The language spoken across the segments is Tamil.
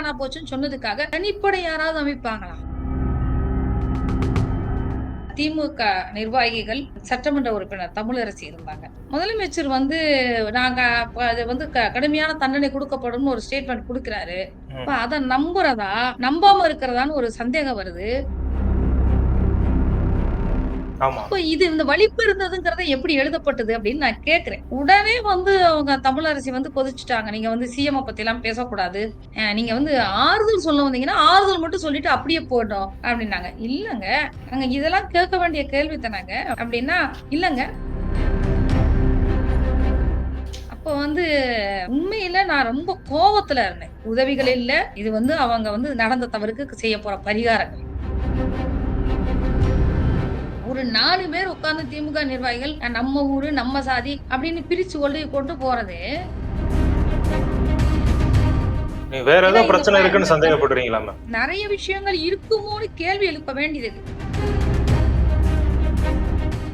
காணா போச்சுன்னு சொன்னதுக்காக தனிப்படை யாராவது அமைப்பாங்களா? திமுக நிர்வாகிகள் சட்டமன்ற உறுப்பினர் தமிழரசி இருந்தாங்க. முதலமைச்சர் வந்து நாங்க அது வந்து கடுமையான தண்டனை கொடுக்கப்படும் ஒரு ஸ்டேட்மெண்ட் கொடுக்கிறாரு. அதை நம்புறதா? நம்பாம இருக்கிறதான்னு ஒரு சந்தேகம் வருது. அப்ப இது இந்த வலிப்பு இருந்ததுங்கிறத எப்படி எழுதப்பட்டது அப்படின்னு நான் கேக்குறேன். உடனே வந்து அவங்க தமிழரசி வந்து கொதிச்சுட்டாங்க. நீங்க வந்து சிஎம் பத்தி எல்லாம் பேசக்கூடாது. நீங்க வந்து ஆறுதல் சொல்ல வந்தீங்கன்னா ஆறுதல் மட்டும் சொல்லிட்டு அப்படியே போட்டோம் அப்படின்னாங்க. இல்லங்க. நாங்க இதெல்லாம் கேட்க வேண்டிய கேள்வி தானாங்க. அப்படின்னா இல்லங்க. அப்போ வந்து உண்மையில நான் ரொம்ப கோவத்துல இருந்தேன். உதவிகள் இல்ல. இது வந்து அவங்க வந்து நடந்த தவறுக்கு செய்ய போற பரிகாரங்கள். ஒரு நாலு பேர் உட்கார்ந்து திமுக நிர்வாகிகள் நம்ம ஊரு நம்ம சாதி அப்படின்னு பிரிச்சு கொண்டு கொண்டு போறது. வேற ஏதோ பிரச்சனை இருக்குன்னு சந்தேகப்படுறீங்களா நிறைய விஷயங்கள் இருக்குமோன்னு கேள்வி எழுப்ப வேண்டியது.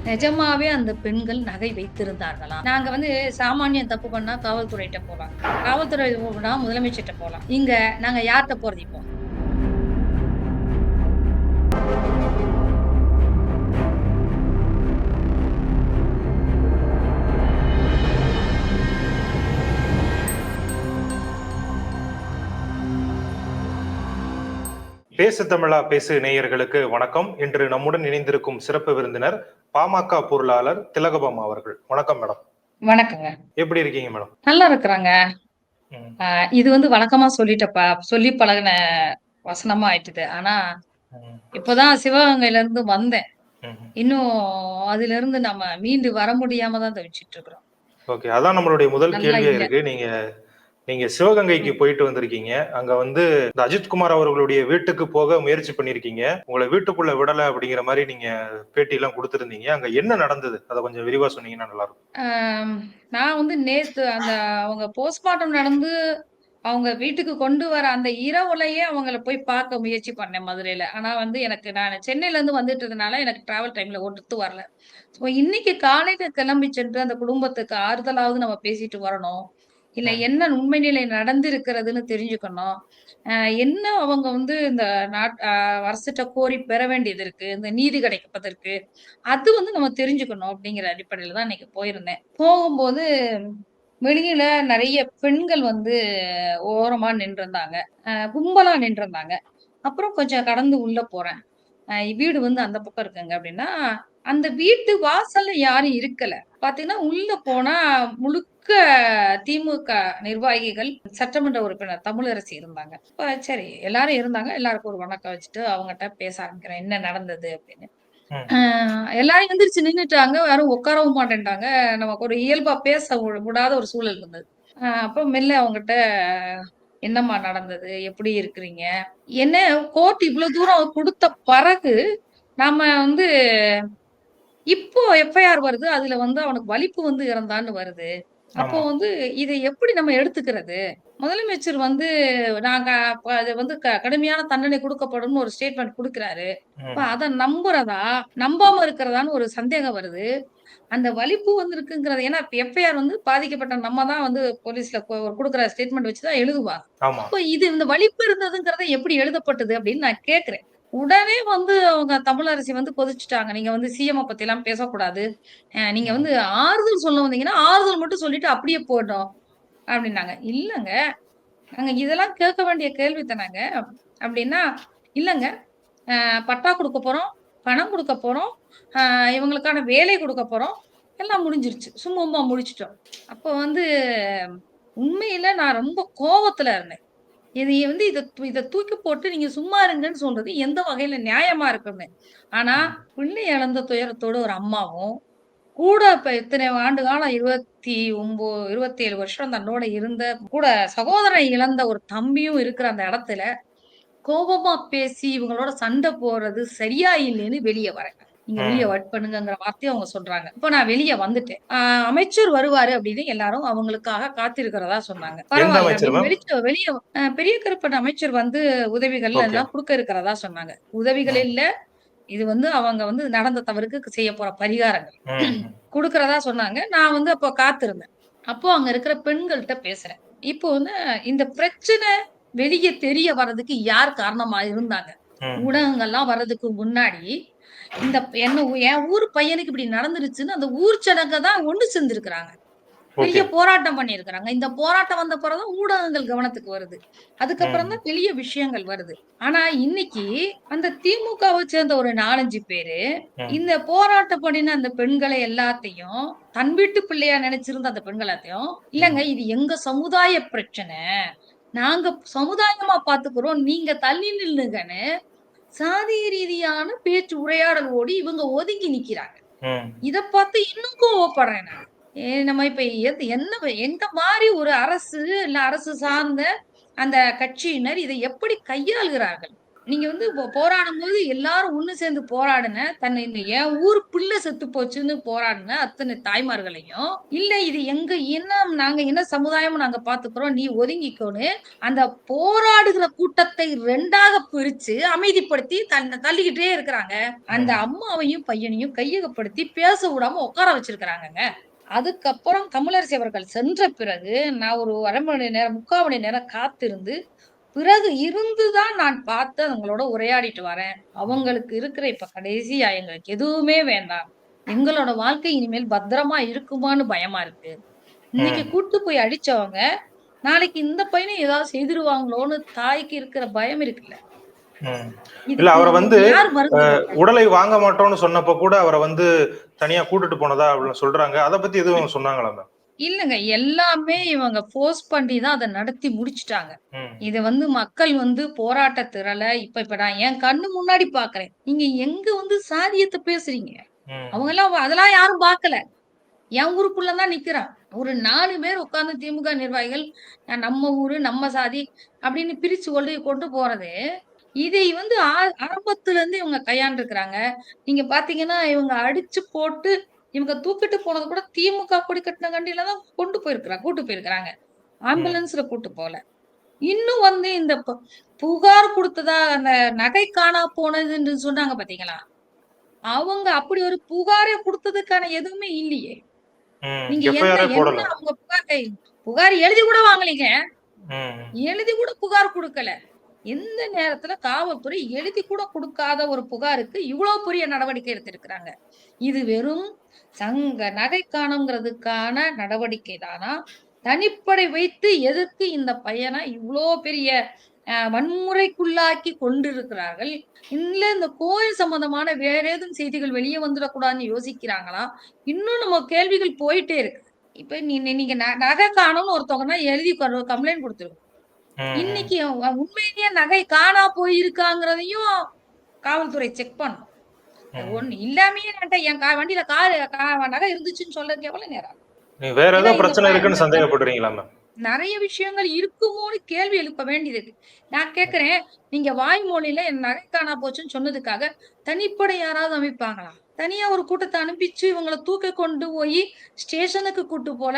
நிஜமாவே அந்த பெண்கள் நகை வைத்திருந்தார்களா? நாங்க வந்து சாமானியம் தப்பு பண்ணா காவல்துறையிட்ட போலாம். காவல்துறை போனா முதலமைச்சர்கிட்ட போலாம். இங்க நாங்க யார்கிட்ட போறது இப்போ? பேசு தமிழா பேசு நேயர்களுக்கு வணக்கம். இன்று நம்முடன் இணைந்திருக்கும் சிறப்பு விருந்தினர் பாமக பொருளாளர் திலகபாமா அவர்கள். வணக்கம் மேடம். வணக்கங்க. எப்படி இருக்கீங்க மேடம்? நல்லா இருக்கிறாங்க. இது வந்து வழக்கமா சொல்லிட்டப்பா சொல்லி பழகுன வசனமா ஆயிட்டுது. ஆனா இப்பதான் சிவகங்கையில இருந்து வந்தேன். இன்னும் அதுல இருந்து நம்ம மீண்டு வர முடியாம தான் தவிச்சிட்டு இருக்கிறோம். ஓகே அதான் நம்மளுடைய முதல் கேள்வியா. இருக்கு. நீங்க நீங்க சிவகங்கைக்கு போயிட்டு வந்திருக்கீங்க. அங்க வந்து இந்த அஜித்குமார் அவர்களுடைய வீட்டுக்கு போக முயற்சி பண்ணிருக்கீங்க. உங்களை வீட்டுக்குள்ள விடல அப்படிங்கிற மாதிரி நீங்க பேட்டி எல்லாம் கொடுத்திருந்தீங்க. அங்க என்ன நடந்தது? அதை கொஞ்சம் விரிவா சொன்னீங்கன்னா நல்லா இருக்கும் நான் வந்து நேத்து அந்த அவங்க போஸ்ட்மார்ட்டம் நடந்து அவங்க வீட்டுக்கு கொண்டு வர அந்த இரவுலயே அவங்கள போய் பார்க்க முயற்சி பண்ணேன் மதுரையில. ஆனா வந்து எனக்கு நான் சென்னையில இருந்து வந்துட்டதுனால எனக்கு டிராவல் டைம்ல ஒட்டு வரல. ஸோ இன்னைக்கு காலையில கிளம்பி சென்று அந்த குடும்பத்துக்கு ஆறுதலாவது நம்ம பேசிட்டு வரணும். இல்ல. என்ன உண்மை நிலை நடந்திருக்கிறதுன்னு தெரிஞ்சுக்கணும். என்ன அவங்க வந்து இந்த நாட் அரசிட்ட கோரி பெற வேண்டியது இருக்கு இந்த நீதி கிடைப்பதற்கு அது வந்து நம்ம தெரிஞ்சுக்கணும் அப்படிங்கிற அடிப்படையில தான் இன்னைக்கு போயிருந்தேன். போகும்போது வெளியில நிறைய பெண்கள் வந்து ஓரமா நின்றுருந்தாங்க. கும்பலா நின்றுருந்தாங்க. அப்புறம் கொஞ்சம் கடந்து உள்ள போறேன். வீடு வந்து அந்த பக்கம் இருக்குங்க அப்படின்னா அந்த வீட்டு வாசல்ல யாரும் இருக்கல. பாத்தீங்கன்னா உள்ள போனா முழுக்க திமுக நிர்வாகிகள் சட்டமன்ற உறுப்பினர் தமிழரசி இருந்தாங்க. சரி எல்லாரும் இருந்தாங்க. எல்லாருக்கும் ஒரு வணக்கம் வச்சுட்டு அவங்ககிட்ட பேச ஆரம்பிக்கிறேன். என்ன நடந்தது அப்படின்னு. எல்லாரும் எந்திரிச்சு நின்னுட்டாங்க. யாரும் உட்காரவும் மாட்டேன்ட்டாங்க. நமக்கு ஒரு இயல்பா பேச விடாத ஒரு சூழல் இருந்தது. அப்ப மெல்ல அவங்ககிட்ட என்னம்மா நடந்தது? எப்படி இருக்கிறீங்க? என்ன கோர்ட் இவ்வளவு தூரம் கொடுத்த பிறகு நாம வந்து இப்போ எஃப்ஐஆர் வருது அதுல வந்து அவனுக்கு வலிப்பு வந்து இறந்தான்னு வருது. அப்போ வந்து இதை எப்படி நம்ம எடுத்துக்கிறது? முதலமைச்சர் வந்து நாங்க அது வந்து கடுமையான தண்டனை கொடுக்கப்படும் ஒரு ஸ்டேட்மெண்ட் கொடுக்கிறாரு. அதை நம்புறதா நம்பாம இருக்கிறதான்னு ஒரு சந்தேகம் வருது. அந்த வலிப்பு வந்து இருக்குங்கிறது ஏன்னா எஃப்ஐஆர் வந்து பாதிக்கப்பட்ட நம்ம தான் வந்து போலீஸ்ல கொடுக்குற ஸ்டேட்மெண்ட் வச்சுதான் எழுதுவா. அப்ப இது இந்த வலிப்பு இருந்ததுங்கிறத எப்படி எழுதப்பட்டது அப்படின்னு நான் கேக்குறேன். உடனே வந்து அவங்க தமிழரசி வந்து கொதிச்சுட்டாங்க. நீங்க வந்து சிஎம் பத்தி எல்லாம் பேசக்கூடாது. நீங்க வந்து ஆறுதல் சொல்ல வந்தீங்கன்னா ஆறுதல் மட்டும் சொல்லிட்டு அப்படியே போட்டோம் அப்படின்னாங்க. இல்லைங்க. நாங்க இதெல்லாம் கேட்க வேண்டிய கேள்வி தானாங்க அப்படின்னா இல்லைங்க. பட்டா கொடுக்க போறோம் பணம் கொடுக்க போறோம் இவங்களுக்கான வேலை கொடுக்க போறோம். எல்லாம் முடிஞ்சிருச்சு. சும்மா முடிச்சிட்டோம். அப்போ வந்து உண்மையில நான் ரொம்ப கோபத்தில் இருந்தேன். இது வந்து இதை இதை தூக்கி போட்டு நீங்க சும்மா இருங்கன்னு சொல்றது எந்த வகையில நியாயமா இருக்குன்னு. ஆனா பிள்ளை இழந்த துயரத்தோட ஒரு அம்மாவும் கூட இப்ப இத்தனை ஆண்டு காலம் இருபத்தி ஒன்பது இருபத்தி ஏழு வருஷம் தன்னோட இருந்த கூட சகோதரன் இழந்த ஒரு தம்பியும் இருக்கிற அந்த இடத்துல கோபமா பேசி இவங்களோட சண்டை போறது சரியா இல்லைன்னு வெளியே வரேன். நீங்க. வெளியே வட் பண்ணுங்கிற வார்த்தையை அவங்க சொல்றாங்க. இப்போ நான் வெளியே வந்துட்டேன். ஆஹ் அமைச்சர் வருவாரு அப்படின்னு எல்லாரும் அவங்களுக்காக காத்திருக்கிறதா சொன்னாங்க. பரவாயில்ல வெளியே பெரிய கருப்பன் அமைச்சர் வந்து உதவிகள். எல்லாம் கொடுக்க இருக்கிறதா சொன்னாங்க. உதவிகள் இல்ல இது வந்து அவங்க வந்து நடந்த தவறுக்கு செய்ய போற பரிகாரங்கள். கொடுக்கறதா சொன்னாங்க. நான் வந்து அப்போ காத்திருந்தேன். அப்போ அங்க இருக்கிற பெண்கள்கிட்ட பேசுறேன். இப்போ வந்து இந்த பிரச்சனை வெளிய தெரிய வர்றதுக்கு யார் காரணமா இருந்தாங்க? ஊடகங்கள்லாம் வர்றதுக்கு முன்னாடி, இந்த என்ன என் ஊர் பையனுக்கு இப்படி நடந்துருச்சுன்னு அந்த ஊர் ஜனங்க தான் ஒண்ணு சேர்ந்திருக்கிறாங்க. பெரிய. போராட்டம் பண்ணியிருக்கிறாங்க. இந்த போராட்டம் வந்த பிறகு ஊடகங்கள் கவனத்துக்கு வருது. அதுக்கப்புறம். தான் பெரிய விஷயங்கள் வருது. ஆனா இன்னைக்கு அந்த திமுகவ சேர்ந்த ஒரு 4, 5 பேரு. இந்த போராட்டம் பண்ணின அந்த பெண்களை எல்லாத்தையும், தன் வீட்டு பிள்ளையா நினைச்சிருந்த அந்த பெண்கள் எல்லாத்தையும், இல்லங்க. இது எங்க சமுதாய பிரச்சனை. நாங்க சமுதாயமா பார்த்துக்கிறோம். நீங்க தள்ளி நில்லுங்கன்னு, சாதிய ரீதியான பேச்சு உரையாடலோடு இவங்க ஒதுங்கி நிக்கிறாங்க. இத பார்த்து இன்னும் கோவப்படுறேன் நான். நம்ம இப்ப என்ன எந்த மாரி ஒரு அரசு, இல்ல அரசு சார்ந்த அந்த கட்சியினர் இதை எப்படி கையாளுகிறார்கள்? நீங்க வந்து போ போராடும்போது எல்லாரும் ஒண்ணு சேர்ந்து போராடுன, தன்னை இந்த என் ஊர் பிள்ளை செத்து போச்சுன்னு போராடுன அத்தனை தாய்மார்களையும், இல்ல இது எங்க இனம், நாங்க இன சமுதாயம் நாங்க பார்த்துக்கிறோம். நீ ஒதுங்கிக்கோன்னு, அந்த போராடுகிற கூட்டத்தை 2ஆக பிரிச்சு அமைதிப்படுத்தி தன் தள்ளிக்கிட்டே இருக்கிறாங்க. அந்த. அம்மாவையும், பையனையும் கையகப்படுத்தி பேச விடாம உட்கார வச்சிருக்கிறாங்கங்க. அதுக்கப்புறம் தமிழரசி அவர்கள் சென்ற பிறகு, நான் ஒரு 1/2 மணி நேரம், 3/4 மணி நேரம் காத்திருந்து, பிறகு இருந்து தான் நான் பார்த்து அவங்களோட உரையாடிட்டு வரேன். அவங்களுக்கு இருக்கிற இப்ப கடைசியா எங்களுக்கு எதுவுமே வேண்டாம். எங்களோட வாழ்க்கை இனிமேல் பத்திரமா இருக்குமான்னு பயமா இருக்கு. இன்னைக்கு. கூட்டு போய் அடிச்சவங்க, நாளைக்கு இந்த பையன ஏதாவது செய்துருவாங்களோன்னு தாய்க்கு இருக்கிற பயம் இருக்குல்ல. இல்ல அவர வந்து? உடலை வாங்க மாட்டோம்னு சொன்னப்ப கூட அவர வந்து தனியா கூட்டிட்டு போனதா அப்படின்னு சொல்றாங்க. அத பத்தி எதுவும் சொன்னாங்களா மேம்? இல்லங்க. எல்லாமே இவங்க ஃபோர்ஸ் பண்ணி தான் அத நடத்தி முடிச்சுட்டாங்க. இத வந்து மக்கள் வந்து போராட்ட திரள இப்ப இப்ப நான் என் கண்ணு முன்னாடி பார்க்கிறேன். நீங்க எங்க வந்து சாதியத்த பேசுறீங்க? ம். அவங்கலாம் அதெல்லாம் யாரும் பார்க்கல. என் ஊருக்குள்ள தான் நிக்கிறான். ஒரு 4 பேர் உட்கார்ந்து திமுக நிர்வாகிகள், நம்ம ஊரு, நம்ம சாதி அப்படின்னு பிரிச்சு கொண்டு கொண்டு போறது, இதை வந்து ஆரம்பத்துல இருந்து இவங்க கையாண்டுருக்கிறாங்க. நீங்க பார்த்தீங்கன்னா, இவங்க அடிச்சு போட்டு, இவங்க தூக்கிட்டு போனது கூட திமுக கொடி கட்டுன வண்டியில தான் கொண்டு போயிருக்கிறாங்க கூட்டு போயிருக்கிறாங்க. ஆம்புலன்ஸ்ல கூட்டு போல. இன்னும் வந்து இந்த புகார் குடுத்ததா அந்த நகை காணா போனதுன்னு சொன்னாங்க பார்த்தீங்களா? அவங்க அப்படி ஒரு புகாரே குடுத்ததுக்கான எதுவுமே இல்லையே. நீங்க என்ன. அவங்க புகார் புகார் எழுதி கூட வாங்கலீங்க. எழுதி கூட புகார் குடுக்கல. எந்த நேரத்துல காவல்துறை எழுதி கூட கொடுக்காத ஒரு புகாருக்கு இவ்வளவு பெரிய நடவடிக்கை எடுத்திருக்கிறாங்க. இது வெறும் சங்க நகை காணுங்கிறதுக்கான நடவடிக்கை தானா? தனிப்படை வைத்து எதிர்த்து இந்த பையனை இவ்வளோ பெரிய வன்முறைக்குள்ளாக்கி கொண்டிருக்கிறார்கள். இல்ல இந்த கோயில் சம்பந்தமான வேற ஏதும் செய்திகள் வெளியே வந்துடக்கூடாதுன்னு யோசிக்கிறாங்களா? இன்னும் நம்ம கேள்விகள் போயிட்டே இருக்கு. இப்ப நீ நீங்க ந நகை காணும்னு ஒருத்தவங்கன்னா எழுதி கம்ப்ளைண்ட் கொடுத்துருக்கோம் இன்னைக்கு உண்மையிலேயே நகை காணா போயிருக்காங்கிறதையும் காவல்துறை செக் பண்ணணும். ம். ஒண்ணு இல்லாமயே என் வண்டியில காரு நகை இருந்துச்சுன்னு சொல்றதுக்கு எவ்வளவு நேரம் வேற ஏன்னா ஏதோ இந்த பிரச்சனை இருக்குன்னு சந்தேகப்படுறீங்களா மேம்? நெறைய விஷயங்கள் இருக்குமோன்னு கேள்வி எழுப்ப வேண்டியது. நான் கேட்கிறேன், நீங்க வாய்மொழியில என் நகை காணா போச்சுன்னு சொன்னதுக்காக, தனிப்படை யாராவது அமைப்பாங்களா? தனியா ஒரு கூட்டத்த அனுப்பிச்சு இவங்கள தூக்க கொண்டு போயி ஸ்டேஷனுக்கு கூட்டு போல,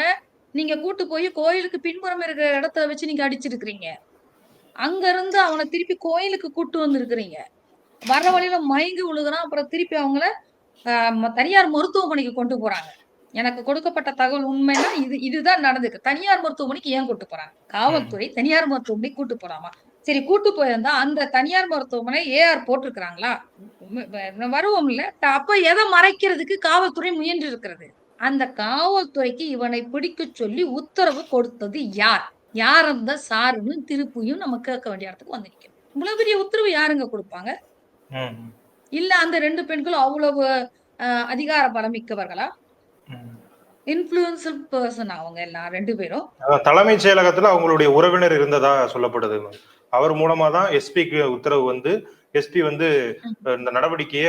நீங்க கூட்டு போய் கோயிலுக்கு பின்புறம் இருக்கிற இடத்துல வச்சு நீங்க அடிச்சிருக்கிறீங்க. அங்க இருந்து அவன திருப்பி கோயிலுக்கு கூட்டு வந்திருக்கிறீங்க. வர்ற வழியில மயங்கி விழுகுறான். அப்புறம் திருப்பி அவங்கள தனியார் மருத்துவமனைக்கு கொண்டு போறாங்க. எனக்கு கொடுக்கப்பட்ட தகவல் உண்மைன்னா இது இதுதான் நடந்திருக்கு. தனியார் மருத்துவமனைக்கு ஏன் கூட்டு போறாங்க? காவல்துறை தனியார் மருத்துவமனைக்கு கூட்டு போலாமா? சரி கூட்டு போயிருந்தா அந்த தனியார் மருத்துவமனை ஏஆர் போட்டிருக்கிறாங்களா? ம் வ வருவோம்ல. அப்ப எத மறைக்கிறதுக்கு காவல்துறை முயன்று இருக்கிறது? அந்த காவல்துறைக்கு இவனை பிடிக்கச் சொல்லி உத்தரவு கொடுத்தது யார்? யார் அந்த சாருன்னு திருப்பியும் நம்ம கேட்க வேண்டிய இடத்துக்கு வந்து நிக்கிறோம். இவ்வளவு பெரிய உத்தரவு யாருங்க குடுப்பாங்க? இல்ல அந்த 2 பெண்களும் அவ்வளவு அதிகார பலம் மிக்கவர்களா? ம். இன்ஃப்ளூயன்சியல் பெர்சன் அவங்க எல்லாம் 2 பேரும். தலைமைச் செயலகத்துல அவங்களுடைய உறவினர் இருந்ததா சொல்லப்படுது. அவர் மூலமா தான் எஸ்பிக்கு உத்தரவு வந்து, எஸ்பி வந்து. இந்த நடவடிக்கைய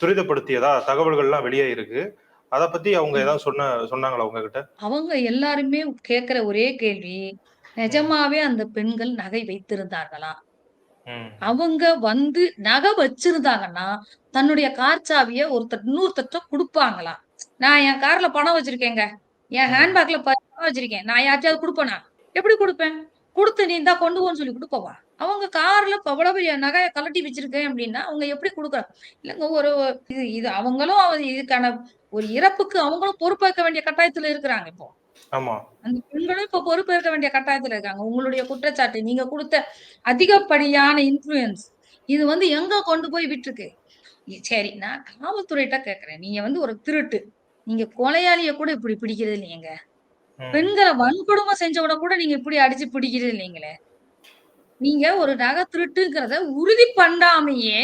துரிதப்படுத்தியதா தகவல்கள்லாம் வெளியாயிருக்கு. அத பத்தி அவங்க. ஏதாவது சொன்ன சொன்னாங்களா உங்ககிட்ட? அவங்க எல்லாருமே கேட்கிற ஒரே கேள்வி. நிஜமாவே அந்த பெண்கள் நகை வைத்திருந்தார்களா? அவங்க வந்து நகை வச்சிருந்தாங்கன்னா, தன்னுடைய கார் சாவிய ஒருத்தர் இன்னொருத்தர்ட்ட குடுப்பாங்களா? நான் என் கார்ல பணம் வச்சிருக்கேங்க. என் ம். ஹேண்ட் பேக்ல பணம் வச்சிருக்கேன். நான் யார்ட்டயாவது குடுப்பேனா? எப்படி குடுப்பேன்? குடுத்து நீ இந்தா கொண்டு போன்னு சொல்லி குடுக்கவா? அவங்க கார்ல இப்ப இவ்வளவு பெரிய நகைய கழட்டி வச்சிருக்கேன் அப்படின்னா, அவங்க எப்படி குடுக்குறாங்க? இல்லங்க ஒரு இது இது அவங்களும் இதுக்கான ஒரு இறப்புக்கு அவங்களும் பொறுப்பேற்க வேண்டிய கட்டாயத்துல இருக்கிறாங்க இப்போ. அந்த பெண்களும் இப்ப பொறுப்பேற்க வேண்டிய கட்டாயத்துல இருக்காங்க. உங்களுடைய குற்றச்சாட்டு, நீங்க குடுத்த அதிகப்படியான இன்ஃப்ளூயன்ஸ் இது வந்து எங்க கொண்டு போய் விட்டுருக்கு? சரி நான் காவல்துறையிட்ட கேட்கிறேன். நீங்க வந்து ஒரு திருட்டு. நீங்க கொலையாளிய கூட இப்படி பிடிக்கிறது இல்லையேங்க. பெண்கள வன்கொடுமை செஞ்சவன கூட நீங்க இப்படி அடிச்சு பிடிக்கிறது இல்லைங்களே. நீங்க ஒரு நகை திருட்டுங்கிறத உறுதி பண்ணாமயே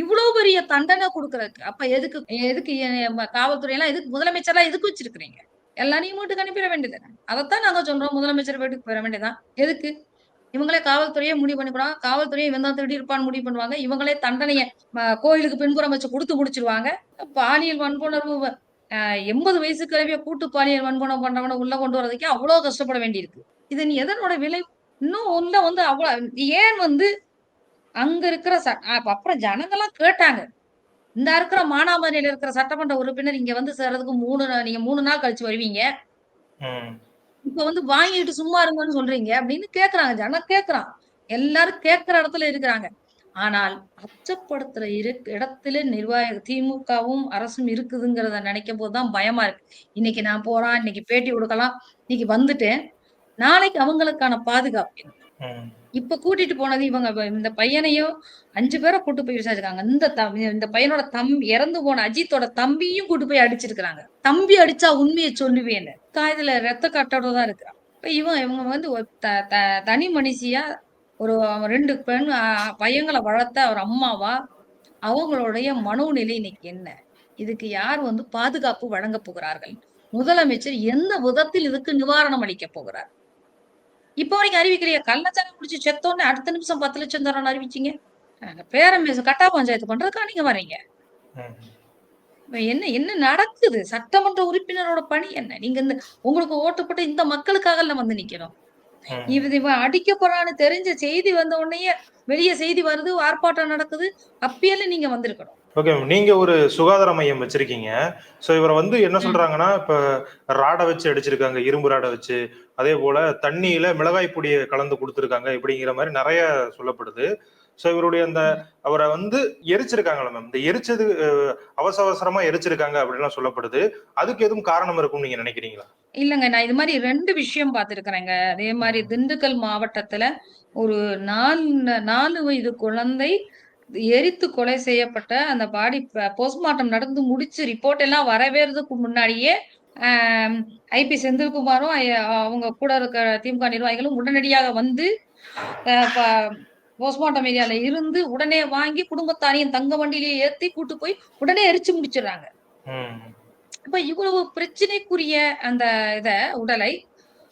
இவ்வளவு பெரிய தண்டனை கொடுக்கறதுக்கு அப்ப எதுக்கு எதுக்கு காவல்துறை எல்லாம் எதுக்கு முதலமைச்சர்லாம் எதுக்கு வச்சிருக்கிறீங்க? எல்லாரையும் வீட்டுக்கு அனுப்பிட வேண்டியதுதானே? அதைத்தான் நாங்க சொல்றோம் முதலமைச்சர் வீட்டுக்கு போயிட வேண்டியதான் எதுக்கு? இவங்களே காவல்துறையே முடிவு பண்ணிக்கூடாங்க காவல்துறையை இவன் தான் திருடி இருப்பான்னு முடிவு பண்ணுவாங்க. இவங்களே தண்டனையை கோயிலுக்கு பின்புறம் வச்சு கொடுத்து முடிச்சிருவாங்க பாலியல் வன்புணர்வு எண்பது வயசு கிளவிய கூட்டு பாலியல் வன்புணர்வு பண்றவனை உள்ள கொண்டு வரதுக்கே அவ்வளவு கஷ்டப்பட வேண்டியிருக்கு. இது நீ எதனோட விலை இன்னும் உள்ள வந்து அவ்வளவு ஏன் வந்து அங்க இருக்கிற ச- அப்ப அப்புறம் ஜனங்கெல்லாம் கேட்டாங்க. இந்த இருக்கிற மானாமதுரையில இருக்கிற சட்டமன்ற உறுப்பினர் இங்க வந்து சேர்றதுக்கு மூணு நீங்க மூணு நாள் கழிச்சு வருவீங்க. இப்ப வந்து வாங்கிட்டு சும்மா இருங்கன்னு சொல்றீங்க அப்படின்னு கேக்குறாங்க. ஜனம் கேக்குறான். எல்லாரும் கேட்கிற இடத்துல இருக்கிறாங்க. ஆனால் அச்சப்படுத்துற இரு இடத்துல நிர்வாக திமுகவும் அரசும் இருக்குதுங்கிறத நினைக்கும் போதுதான் பயமா இருக்கு. இன்னைக்கு நான் போறான் இன்னைக்கு பேட்டி கொடுக்கலாம் இன்னைக்கு வந்துட்டேன். நாளைக்கு அவங்களுக்கான பாதுகாப்பு. இப்ப கூட்டிட்டு போனது இவங்க இந்த பையனையும் அஞ்சு பேரை கூட்டு போய் விசாரிச்சிருக்காங்க. இந்த இந்த பையனோட தம் இறந்து போன அஜித்தோட தம்பியும் கூட்டு போய் அடிச்சிருக்காங்க தம்பி அடிச்சா உண்மையை சொல்லுவேன்னு. காயத்துல ரத்த கட்டோட தான் இருக்கிறான் இப்ப இவன் இவங்க வந்து த- த- தனி மனுஷியா ஒரு ரெண்டு பெண் பையங்களை வளர்த்த ஒரு அம்மாவா? அவங்களுடைய மனோநிலை இன்னைக்கு என்ன? இதுக்கு யார் வந்து பாதுகாப்பு வழங்க போகிறார்கள்? முதலமைச்சர் எந்த விதத்தில் இதுக்கு நிவாரணம் அளிக்க போகிறார்? இப்ப வரைக்கும் அறிவிக்கிறிய கள்ளச்சாரம் குடிச்சு செத்தோன்னு அடுத்த நிமிஷம் பத்து லட்சம் தரேன்னு அறிவிச்சீங்க. பேரம் கட்டா பஞ்சாயத்து பண்றதுக்கா நீங்க. இப்ப என்ன என்ன நடக்குது? சட்டமன்ற உறுப்பினரோட பணி என்ன? நீங்க இந்த உங்களுக்கு ஓட்டுப்பட்ட இந்த மக்களுக்காக எல்லாம் வந்து நிக்கணும். ம். இவன் அடிக்க போறான்னு தெரிஞ்ச செய்தி வந்த உடனே வெளியே செய்தி வருது ஆர்ப்பாட்டம் நடக்குது. அப்பயெல்லாம் நீங்க வந்திருக்கணும். ஓகே நீங்க ஒரு சுகாதார மையம் வச்சிருக்கீங்க. சோ இவரை வந்து என்ன. சொல்றாங்கன்னா இப்ப ராடை வச்சு அடிச்சிருக்காங்க இரும்பு ராடை வச்சு. அதே போல தண்ணியில மிளகாய் பொடியை கலந்து கொடுத்துருக்காங்க இப்படிங்கிற மாதிரி நிறைய சொல்லப்படுது. சோ இவருடைய அந்த அவரை வந்து எரிச்சிருக்காங்களா மேம் இந்த எரிச்சது அவசர அவசரமா எரிச்சிருக்காங்க அப்படின்லாம் சொல்லப்படுது. அதுக்கு எதுவும் காரணம் இருக்கும்னு நீங்க நினைக்கிறீங்களா? இல்லங்க நான் இது மாதிரி ரெண்டு விஷயம் பார்த்திருக்கிறேங்க. அதே மாதிரி திண்டுக்கல் மாவட்டத்துல ஒரு நாலு நாலு வயது குழந்தை எரித்து கொலை செய்யப்பட்ட அந்த பாடி போஸ்ட்மார்ட்டம் நடந்து முடிச்சு ரிப்போர்ட் எல்லாம் வரவேறதுக்கு முன்னாடியே ஐபி செந்தில்குமாரும் ஐ- அவங்க கூட இருக்கிற திமுக நிர்வாகிகளும் உடனடியாக வந்து போஸ்ட்மார்ட்டம் ஏரியால இருந்து உடனே வாங்கி குடும்பத்தாரையும் தங்க வண்டியிலேயே ஏத்தி கூட்டு போய் உடனே எரிச்சு முடிச்சிடுறாங்க. ம். அப்ப இவ்வளவு பிரச்சனைக்குரிய அந்த இத உடலை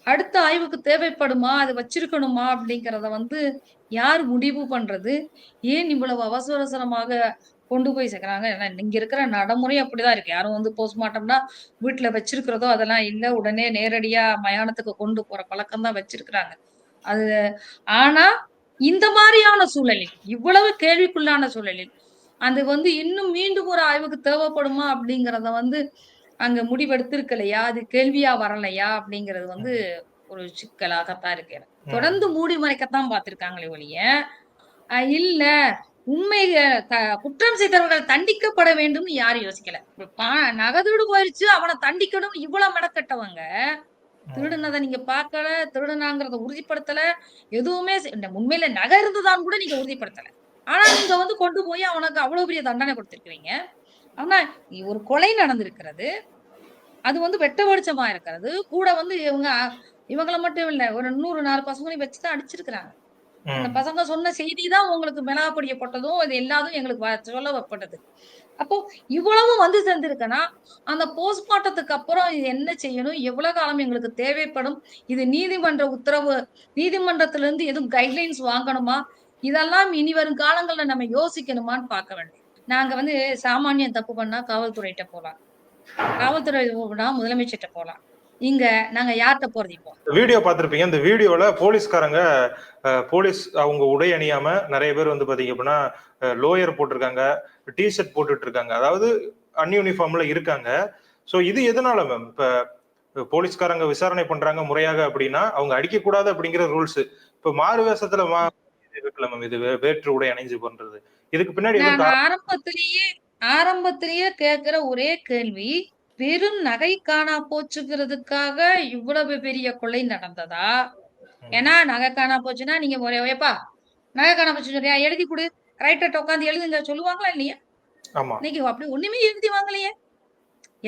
அடுத்த ஆய்வுக்கு தேவைப்படுமா? அது வச்சிருக்கணுமா? அப்படிங்கறத வந்து யார் முடிவு பண்றது? ஏன் இவ்வளவு அவசர அவசரமாக கொண்டு போய் சேர்க்கறாங்க. ஏன்னா இங்க இருக்கிற நடைமுறை அப்படிதான் இருக்கு. யாரும் வந்து போஸ்ட்மார்ட்டம்னா வீட்டுல வச்சிருக்கிறதோ அதெல்லாம் இல்ல. உடனே நேரடியா மயானத்துக்கு கொண்டு போற பழக்கம் தான் வச்சிருக்கிறாங்க. அது ஆனா இந்த மாதிரியான சூழலில் இவ்வளவு கேள்விக்குள்ளான சூழலில் அது வந்து இன்னும் மீண்டும் ஒரு ஆய்வுக்கு தேவைப்படுமா அப்படிங்கறத வந்து அங்க முடிவெடுத்திருக்கலையா? அது கேள்வியா வரலையா? அப்படிங்கிறது வந்து ஒரு சிக்கலாகத்தான் இருக்கு. தொடர்ந்து மூடி மறைக்கத்தான் பார்த்திருக்காங்களே ஒழிய இல்ல உண்மை குற்றம் செய்தவர்கள் தண்டிக்கப்பட வேண்டும்னு யாரும் யோசிக்கல. நகதீடு போயிருச்சு அவனை தண்டிக்கணும் இவ்வளவு மெனக்கட்டவங்க. திருடுனதை நீங்க பார்க்கல திருடுனாங்கிறத உறுதிப்படுத்தல எதுவுமே உண்மையில நகை இருந்ததான்னு கூட நீங்க உறுதிப்படுத்தல. ஆனா நீங்க வந்து கொண்டு போய் அவனுக்கு அவ்வளவு பெரிய தண்டனை கொடுத்திருக்கிறீங்க. ஆனா ஒரு கொலை நடந்திருக்கிறது. அது வந்து வெட்ட வெளிச்சமா இருக்கிறது. கூட வந்து இவங்க இவங்கள மட்டும் இல்ல ஒரு நூறு நாலு பசங்களையும் வச்சுதான் அடிச்சிருக்கிறாங்க. அந்த. பசங்க சொன்ன செய்தி தான் உங்களுக்கு மிளகாப்படியப்பட்டதும் இது எல்லாதும் எங்களுக்கு வ- சொல்லப்பட்டது அப்போ இவ்வளவு வந்து சேர்ந்திருக்கனா அந்த போஸ்ட்மார்ட்டத்துக்கு அப்புறம் இது என்ன செய்யணும்? எவ்வளவு காலம் எங்களுக்கு தேவைப்படும்? இது நீதிமன்ற உத்தரவு நீதிமன்றத்துல இருந்து எதுவும் கைட்லைன்ஸ் வாங்கணுமா? இதெல்லாம் இனி வரும் காலங்கள்ல நம்ம யோசிக்கணுமான்னு பார்க்க வேண்டும் நாங்க வந்து சாமானியம் தப்பு பண்ணா காவல்துறையிட்ட போலாம். காவல்துறை முதலமைச்சர்கிட்ட போலாம். இங்க நாங்க யார்கிட்ட போறது இப்போ? வீடியோ பார்த்திருப்பீங்க. இந்த வீடியோல போலீஸ்காரங்க போலீஸ் அவங்க உடை அணியாம நிறைய பேர் வந்து பாத்தீங்க அப்படின்னா லோயர் போட்டிருக்காங்க டிஷர்ட் போட்டுட்டு இருக்காங்க அதாவது அன்யூனிஃபார்ம்ல இருக்காங்க. சோ இது எதனால மேம் இப்ப போலீஸ்காரங்க விசாரணை பண்றாங்க முறையாக அப்படின்னா அவங்க அடிக்க கூடாது அப்படிங்கிற ரூல்ஸ் இப்ப மாறு வேஷத்துல மா இருக்குல்ல மேம் இது வேற்று உடை அணிஞ்சு பண்றது இதுக்கு பின்னாடி ஆரம்பத்திலேயே ஆரம்பத்திலேயே கேட்கிற ஒரே கேள்வி வெறும் நகை காணா போச்சுங்கிறதுக்காக இவ்வளவு பெரிய கொலை நடந்ததா? ஏன்னா நகை காணா போச்சுன்னா நீங்க ஒரே ஏப்பா நகை காணா போச்சு சொல்றியா? எழுதி கொடு. ரைட்டர் உட்காந்து எழுதுங்க. சொல்லுவாங்களா இல்லையா? இன்னைக்கு அப்படி ஒண்ணுமே எழுதி வாங்கலையே.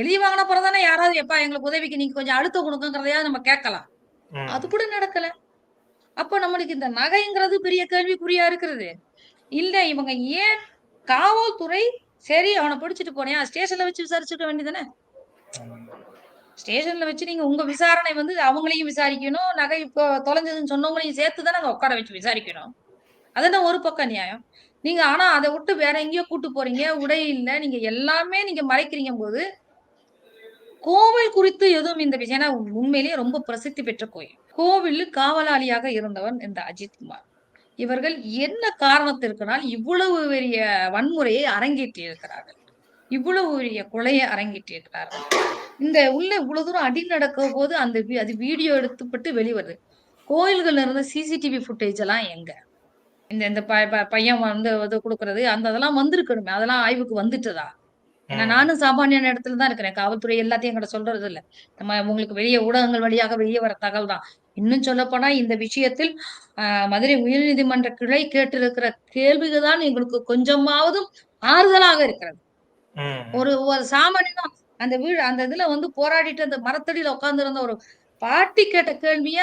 எழுதி வாங்கின பிறதானே யாராவது எப்பா எங்களுக்கு உதவிக்கு நீங்க கொஞ்சம் அழுத்தம் கொடுக்குங்கிறதையாவது நம்ம கேட்கலாம். அது கூட நடக்கல. அப்ப நம்மளுக்கு இந்த நகைங்கிறது பெரிய கேள்விக்குறியா இருக்கிறது. இல்ல இவங்க ஏன் காவல்துறை சரி அவனை பிடிச்சிட்டு போனியா? ஸ்டேஷன்ல வச்சு விசாரிச்சுக்க வேண்டியதானே. ஸ்டேஷன்ல வச்சு நீங்க உங்க விசாரணை வந்து அவங்களையும் விசாரிக்கணும். நகை இப்போ தொலைஞ்சதுன்னு சொன்னவங்களையும் சேர்த்து தான் நாங்க உட்கார வச்சு விசாரிக்கணும். அதுதான் ஒரு பக்கம் நியாயம். நீங்க ஆனா அதை விட்டு வேற எங்கேயோ கூட்டு போறீங்க உடை இல்ல நீங்க எல்லாமே நீங்க மறைக்கிறீங்க போது கோவில் குறித்து எதுவும் இந்த விஷயம் ஏன்னா உண்மையிலேயே ரொம்ப பிரசித்தி பெற்ற கோயில். கோவிலில் காவலாளியாக இருந்தவன் இந்த அஜித்குமார் இவர்கள் என்ன காரணத்திற்குனால் இவ்வளவு பெரிய வன்முறையை அரங்கேற்றி இருக்கிறார்கள் இவ்வளவு பெரிய கொலையை அரங்கேற்றி இருக்கிறார்கள் இந்த உள்ள இவ்வளவு தூரம் அடி நடக்கும் போது அந்த அது வீடியோ எடுத்துப்பட்டு வெளிவருது. கோயில்கள்ல இருந்த சிசிடிவி ஃபுட்டேஜ் எல்லாம் எங்க? இந்த இந்த பையன் வந்து இது கொடுக்கறது அந்த அதெல்லாம் வந்திருக்கணுமே. அதெல்லாம் ஆய்வுக்கு வந்துட்டதா? ஏன்னா. நானும் சாமானியான இடத்துல தான் இருக்கிறேன். காவல்துறை எல்லாத்தையும் எங்கிட்ட சொல்றது இல்ல. நம்ம உங்களுக்கு வெளியே ஊடகங்கள் வழியாக வெளியே வர தகவல் தான். இன்னும் சொல்ல போனா இந்த விஷயத்தில் மதுரை உயர்நீதிமன்ற கிளை கேட்டிருக்கிற கேள்விகள் தான் எங்களுக்கு கொஞ்சமாவது ஆறுதலாக இருக்கிறது. ஒரு ஒரு சாமானியனா அந்த வீடு அந்த இதுல வந்து போராடிட்டு அந்த மரத்தடியில உட்கார்ந்து இருந்த ஒரு பாட்டி கேட்ட கேள்விய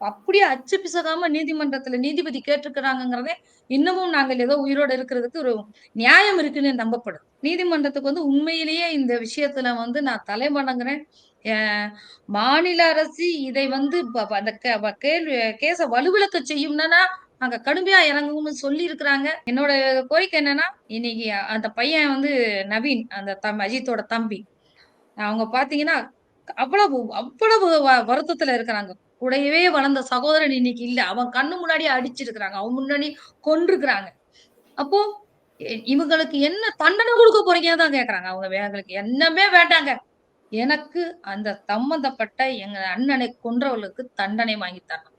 அப்படியே அச்சு பிசகாம நீதிமன்றத்துல நீதிபதி கேட்டிருக்கிறாங்கிறதே இன்னமும் நாங்கள் ஏதோ உயிரோட இருக்கிறதுக்கு ஒரு நியாயம் இருக்குன்னு நம்பப்படும். நீதிமன்றத்துக்கு வந்து உண்மையிலேயே இந்த விஷயத்துல வந்து நான் தலைமணங்குறேன் மாநில அரசு இதை வந்து அந்த கேள்வி கேஸ வலுவிழக்க செய்யும்னா அங்க கடுமையா இறங்கும்னு சொல்லி இருக்கிறாங்க என்னோட கோரிக்கை என்னன்னா இன்னைக்கு அந்த பையன் வந்து நவீன் அந்த தம் அஜித்தோட தம்பி. அவங்க பாத்தீங்கன்னா அவ்வளவு அவ்வளவு வ- வருத்தத்துல இருக்கிறாங்க. கூடவே வளர்ந்த சகோதரன் இன்னைக்கு இல்ல. அவன் கண்ணு முன்னாடி அடிச்சிருக்கிறாங்க. அவன் முன்னாடி கொன்றுக்கிறாங்க. அப்போ இவங்களுக்கு என்ன தண்டனை கொடுக்க போறீங்கன்னு தான் கேக்குறாங்க. அவங்க வேங்களுக்கு என்னமே வேண்டாங்க. எனக்கு அந்த சம்பந்தப்பட்ட எங்க அண்ணனை கொன்றவர்களுக்கு தண்டனை வாங்கி தரணும்.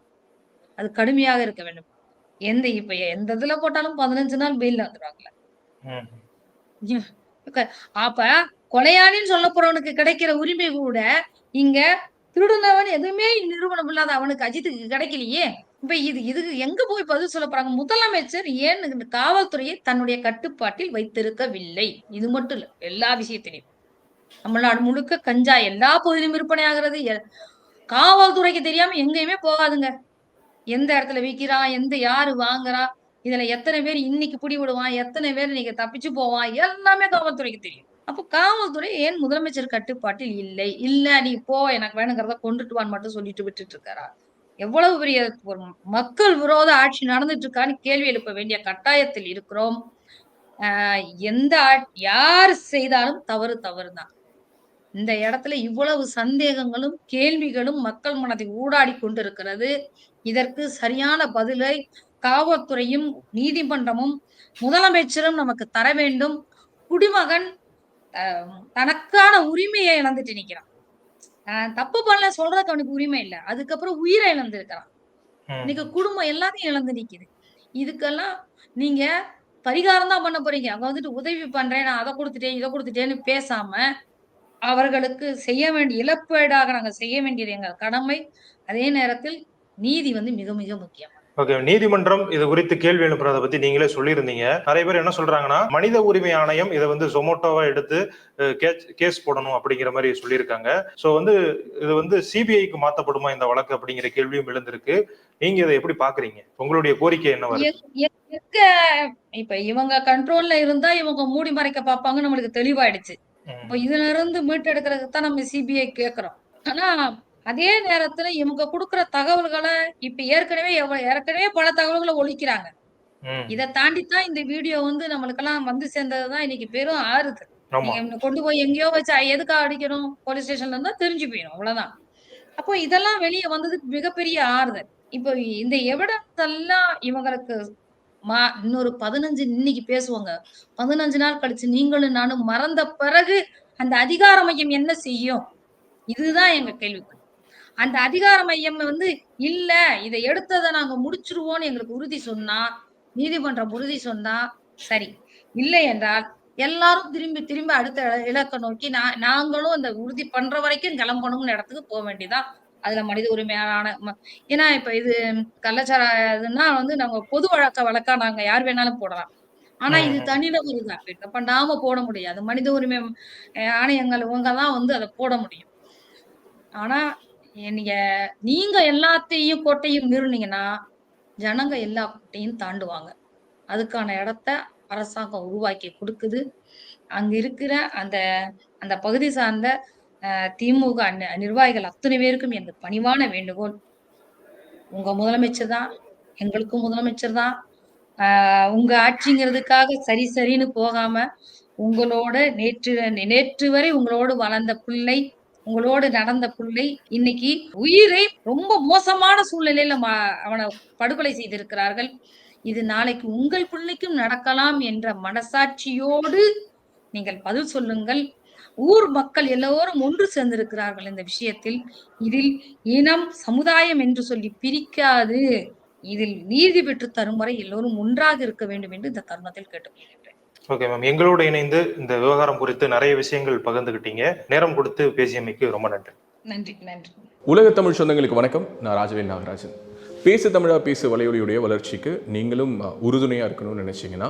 அது கடுமையாக இருக்க வேண்டும். எந்த இப்ப எந்த இதுல போட்டாலும் பதினஞ்சு நாள் பெயில்ல. க- அப்ப கொலையாளின்னு சொல்ல போறவனுக்கு கிடைக்கிற உரிமை கூட இங்க திருடுனவன் எதுவுமே நிறுவனம் இல்லாத அவனுக்கு அஜித்துக்கு கிடைக்கலையே. இப்ப இது இதுக்கு எங்க போய் பதில் சொல்ல போறாங்க? முதலமைச்சர் ஏன் இந்த காவல்துறையை தன்னுடைய கட்டுப்பாட்டில் வைத்திருக்கவில்லை? இது மட்டும் இல்ல எல்லா விஷயத்திலையும். தமிழ்நாடு முழுக்க கஞ்சா எல்லா பகுதியிலும் விற்பனை ஆகிறது காவல்துறைக்கு தெரியாம எங்கேயுமே போகாதுங்க. எந்த இடத்துல விக்கிறான் எந்த யாரு வாங்குறா இதுல எத்தனை பேர் இன்னைக்கு பிடி விடுவான் எத்தனை பேர் நீங்க தப்பிச்சு போவான் எல்லாமே காவல்துறைக்கு தெரியும். அப்போ காவல்துறை ஏன் முதலமைச்சர் கட்டுப்பாட்டில் இல்லை? இல்ல நீ போ எனக்கு வேணுங்கிறத கொண்டுட்டு வான்னு மட்டும் சொல்லிட்டு விட்டுட்டு இருக்காரா எவ்வளவு பெரிய ஒரு மக்கள் விரோத ஆட்சி நடந்துட்டு இருக்கான்னு கேள்வி எழுப்ப வேண்டிய கட்டாயத்தில் இருக்கிறோம். எந்த ஆட்- யார் செய்தாலும் தவறு தவறுதான். இந்த இடத்துல இவ்வளவு சந்தேகங்களும் கேள்விகளும் மக்கள் மனதை ஊடாடி கொண்டிருக்கிறது. இதற்கு சரியான பதிலை காவல்துறையும் நீதிமன்றமும் முதலமைச்சரும் நமக்கு தர வேண்டும். குடிமகன் தனக்கான உரிமையை இழந்துட்டு நிக்கிறான். தப்பு பண்ணல சொல்றதுக்கு அவனுக்கு உரிமை இல்ல. அதுக்கப்புறம் உயிரை இழந்திருக்கிறான். இன்னைக்கு குடும்பம் எல்லாத்தையும் இழந்து நிக்குது. இதுக்கெல்லாம் நீங்க பரிகாரம் தான் பண்ண போறீங்க. அவங்க வந்துட்டு உதவி பண்றேன் நான் அதை கொடுத்துட்டேன் இதை கொடுத்துட்டேன்னு பேசாம அவர்களுக்கு செய்ய வேண்டிய இழப்பீடாக நாங்க செய்ய வேண்டியது எங்கள் கடமை. அதே நேரத்தில் நீதி வந்து மிக மிக முக்கியம். ஓகே நீதிமன்றம் இது குறித்து கேள்வி எழுப்புறதை பத்தி நீங்களே சொல்லியிருந்தீங்க. நிறைய பேர் என்ன சொல்றாங்கன்னா மனித உரிமை ஆணையம் இதை வந்து ஜொமோட்டோவா எடுத்து கேஸ் போடணும் அப்படிங்கிற மாதிரி சொல்லியிருக்காங்க. சோ வந்து இது வந்து சிபிஐக்கு மாத்தப்படுமா இந்த வழக்கு அப்படிங்கிற கேள்வியும் எழுந்திருக்கு. நீங்க இதை எப்படி பாக்குறீங்க? உங்களுடைய கோரிக்கை என்ன வருது எ- எ- எங்க இப்ப இவங்க கண்ட்ரோல்ல இருந்தா இவங்க மூடி மறைக்க பார்ப்பாங்க நம்மளுக்கு தெளிவாயிடுச்சு. இப்ப இதுல இருந்து மீட்டெடுக்கிறதுக்கு தான் நம்ம சிபிஐ கேக்குறோம். ஆனா அதே நேரத்துல இவங்க கொடுக்கிற தகவல்களை இப்ப ஏற்கனவே ஏற்கனவே பல தகவல்களை ஒழிக்கிறாங்க. இதை தாண்டித்தான் இந்த வீடியோ வந்து நம்மளுக்கெல்லாம் வந்து சேர்ந்ததுதான் இன்னைக்கு பெரும் ஆறுது. கொண்டு போய் எங்கேயோ வச்சு எதுக்காக அடிக்கணும் போலீஸ் ஸ்டேஷன்ல இருந்தா தெரிஞ்சு போயிடும் அவ்வளவுதான். அப்போ இதெல்லாம் வெளியே வந்ததுக்கு மிகப்பெரிய ஆறுதல் இப்போ இந்த எவிடன்ஸ் எல்லாம் இவங்களுக்கு மா இன்னொரு பதினஞ்சு இன்னைக்கு பேசுவாங்க. பதினஞ்சு நாள் கழிச்சு நீங்களும் நானும் மறந்த பிறகு அந்த அதிகார மையம் என்ன செய்யும்? இதுதான் எங்க கேள்வி அந்த அதிகார மையம் வந்து இல்ல இதை எடுத்ததை நாங்க முடிச்சிருவோம்னு எங்களுக்கு உறுதி சொன்னா நீதிமன்றம் உறுதி சொன்னா சரி. இல்லை என்றால் எல்லாரும் திரும்பி திரும்பி அடுத்த இலக்கை நோக்கி நான் நாங்களும் அந்த உறுதி பண்ற வரைக்கும் கிளம்பணும்னு இடத்துக்கு போக வேண்டியதான் அதுல மனித உரிமையான ஏன்னா இப்ப இது கள்ளச்சாராயதுன்னா வந்து நம்ம பொது வழக்க வழக்கா நாங்க யார் வேணாலும் போடலாம். ஆனா இது. தனிநபர் காப்பீடு அப்ப நாம போட முடியாது. மனித உரிமை ஆணையங்கள் இவங்க தான் வந்து அதை போட முடியும். ஆனா நீங்க நீங்க எல்லாத்தையும் கோட்டையும் மீறினீங்கன்னா ஜனங்க எல்லா கோட்டையும் தாண்டுவாங்க. அதுக்கான இடத்த அரசாங்கம் உருவாக்கி கொடுக்குது. அங்க இருக்கிற அந்த அந்த பகுதி சார்ந்த திமுக நிர்வாகிகள் அத்தனை பேருக்கும் எனது பணிவான வேண்டுகோள். உங்க முதலமைச்சர் தான் எங்களுக்கும் முதலமைச்சர் தான். ஆஹ் உங்க ஆட்சிங்கிறதுக்காக சரி சரின்னு போகாம உங்களோட நேற்று நேற்று வரை உங்களோடு வளர்ந்த பிள்ளை உங்களோடு நடந்த பிள்ளை இன்னைக்கு உயிரை ரொம்ப மோசமான சூழ்நிலையில ம- அவனை படுகொலை செய்திருக்கிறார்கள். இது நாளைக்கு உங்கள் பிள்ளைக்கும் நடக்கலாம் என்ற மனசாட்சியோடு நீங்கள் பதில் சொல்லுங்கள். ஊர் மக்கள் எல்லோரும் ஒன்று சேர்ந்திருக்கிறார்கள் இந்த விஷயத்தில். இதில் இனம் சமுதாயம் என்று சொல்லி பிரிக்காது. இதில் நீதி பெற்று தரும் வரை எல்லோரும் ஒன்றாக இருக்க வேண்டும் என்று இந்த தருணத்தில் கேட்டுக்கொள்கின்றேன். ஓகே மேம் எங்களோட இணைந்து இந்த விவகாரம் குறித்து நிறைய விஷயங்கள் பகிர்ந்துகிட்டீங்க. நேரம் கொடுத்து பேசியமைக்கு ரொம்ப நன்றி. நன்றி நன்றி. உலக தமிழ் சொந்தங்களுக்கு வணக்கம். நான் ராஜவேல் நாகராஜன். பேசு தமிழா பேசு வலையொலியுடைய வளர்ச்சிக்கு நீங்களும் உறுதுணையாக இருக்கணும்னு நினச்சிங்கன்னா